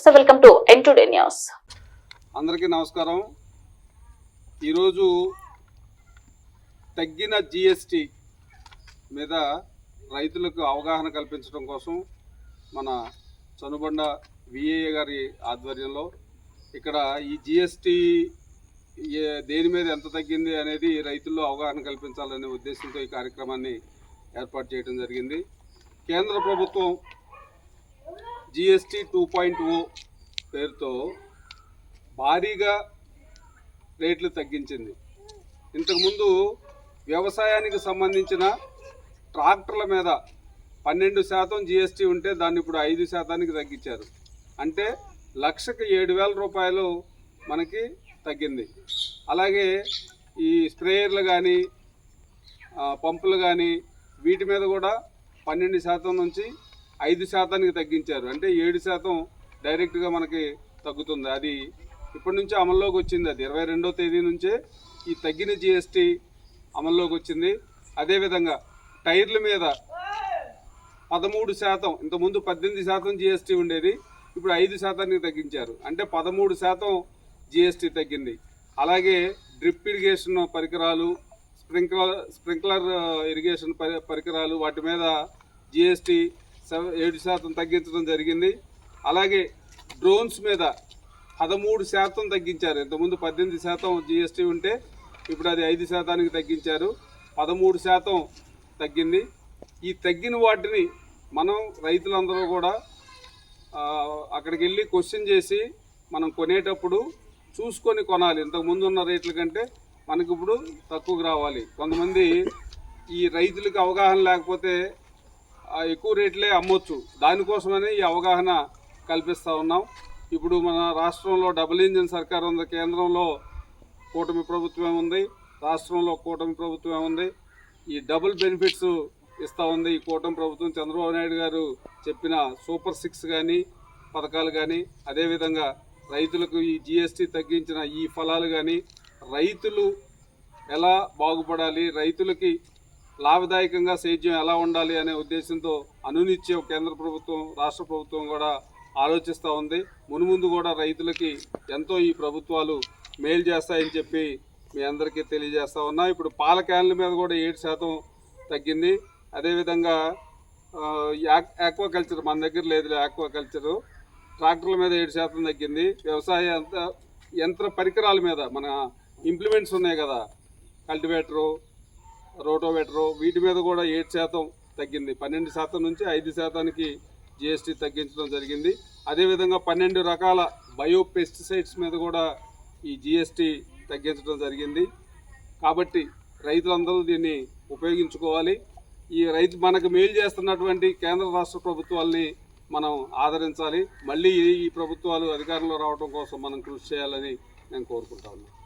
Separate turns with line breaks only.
Viewers welcome to N today news
అందరికీ నమస్కారం. ఈరోజు తగ్గిన జిఎస్టి మీద రైతులకు అవగాహన కల్పించడం కోసం మన చనుబండ విఏ గారి ఆధ్వర్యంలో ఇక్కడ ఈ జిఎస్టి దేని మీద ఎంత తగ్గింది అనేది రైతుల్లో అవగాహన కల్పించాలనే ఉద్దేశంతో ఈ కార్యక్రమాన్ని ఏర్పాటు చేయడం జరిగింది. కేంద్ర ప్రభుత్వం జిఎస్టి టూ పాయింట్ ఓ పేరుతో భారీగా రేట్లు తగ్గించింది. ఇంతకుముందు వ్యవసాయానికి సంబంధించిన ట్రాక్టర్ల మీద పన్నెండు శాతం జిఎస్టీ ఉంటే దాన్ని ఇప్పుడు ఐదు శాతానికి తగ్గించారు. అంటే లక్షకి ఏడు వేల రూపాయలు మనకి తగ్గింది. అలాగే ఈ స్ప్రేయర్లు కానీ పంపులు కానీ వీటి మీద కూడా పన్నెండు శాతం నుంచి ఐదు శాతానికి తగ్గించారు. అంటే ఏడు శాతం డైరెక్ట్గా మనకి తగ్గుతుంది. అది ఇప్పటి నుంచి అమల్లోకి వచ్చింది. అది ఇరవై రెండో తేదీ నుంచే ఈ తగ్గిన జిఎస్టీ అమల్లోకి వచ్చింది. అదేవిధంగా టైర్ల మీద పదమూడు శాతం ఇంతకుముందు పద్దెనిమిది శాతం జిఎస్టీ ఉండేది. ఇప్పుడు ఐదు శాతానికి తగ్గించారు. అంటే పదమూడు శాతం జిఎస్టీ తగ్గింది. అలాగే డ్రిప్ ఇరిగేషన్ పరికరాలు స్ప్రింక్లర్ స్ప్రింక్లర్ ఇరిగేషన్ పరి- పరికరాలు వాటి మీద జిఎస్టీ ఏడు శాతం తగ్గించడం జరిగింది. అలాగే డ్రోన్స్ మీద పదమూడు శాతం తగ్గించారు. ఇంతకుముందు పద్దెనిమిది శాతం జిఎస్టీ ఉంటే ఇప్పుడు అది ఐదు శాతానికి తగ్గించారు. పదమూడు శాతం తగ్గింది. ఈ తగ్గిన వాటిని మనం రైతులందరూ కూడా అక్కడికి వెళ్ళి క్వశ్చన్ చేసి మనం కొనేటప్పుడు చూసుకొని కొనాలి. ఇంతకుముందు ఉన్న రేట్ల కంటే మనకి ఇప్పుడు తక్కువకు రావాలి. కొంతమంది ఈ రైతులకు అవగాహన లేకపోతే ఎక్కువ రేట్లే అమ్మొచ్చు. దానికోసమని ఈ అవగాహన కల్పిస్తూ ఉన్నాం. ఇప్పుడు మన రాష్ట్రంలో డబుల్ ఇంజిన్ సర్కార్ ఉంది. కేంద్రంలో కూటమి ప్రభుత్వం ఉంది. రాష్ట్రంలో కూటమి ప్రభుత్వం ఉంది. ఈ డబుల్ బెనిఫిట్స్ ఇస్తూ ఉంది ఈ కూటమి ప్రభుత్వం. చంద్రబాబు నాయుడు గారు చెప్పిన సూపర్ సిక్స్ కానీ పథకాలు కానీ అదేవిధంగా రైతులకు ఈ జిఎస్టీ తగ్గించిన ఈ ఫలాలు కానీ రైతులు ఎలా బాగుపడాలి? రైతులకి లాభదాయకంగా సేద్యం ఎలా ఉండాలి అనే ఉద్దేశంతో అనునిత్యం కేంద్ర ప్రభుత్వం రాష్ట్ర ప్రభుత్వం కూడా ఆలోచిస్తూ ఉంది. మునుముందు కూడా రైతులకి ఎంతో ఈ ప్రభుత్వాలు మేలు చేస్తాయని చెప్పి మీ అందరికీ తెలియజేస్తా ఉన్నా. ఇప్పుడు పాల క్యాన్ల మీద కూడా ఏడు శాతం తగ్గింది. అదేవిధంగా యాక్- ఆక్వాకల్చర్ మన దగ్గర లేదు ఆక్వాకల్చరు ట్రాక్టర్ల మీద ఏడు శాతం తగ్గింది. వ్యవసాయ యంత్ర యంత్ర పరికరాల మీద మన ఇంప్లిమెంట్స్ ఉన్నాయి కదా కల్టివేటరు రోటోవేటరు వీటి మీద కూడా ఏడు శాతం తగ్గింది. పన్నెండు శాతం నుంచి ఐదు శాతానికి జిఎస్టీ తగ్గించడం జరిగింది. అదేవిధంగా పన్నెండు రకాల బయో పెస్టిసైడ్స్ మీద కూడా ఈ జిఎస్టీ తగ్గించడం జరిగింది. కాబట్టి రైతులందరూ దీన్ని ఉపయోగించుకోవాలి. ఈ రైతు మనకు మేలు చేస్తున్నటువంటి కేంద్ర రాష్ట్ర ప్రభుత్వాల్ని మనం ఆదరించాలి. మళ్ళీ ఈ ప్రభుత్వాలు అధికారంలో రావడం కోసం మనం కృషి చేయాలని నేను కోరుకుంటా ఉన్నాను.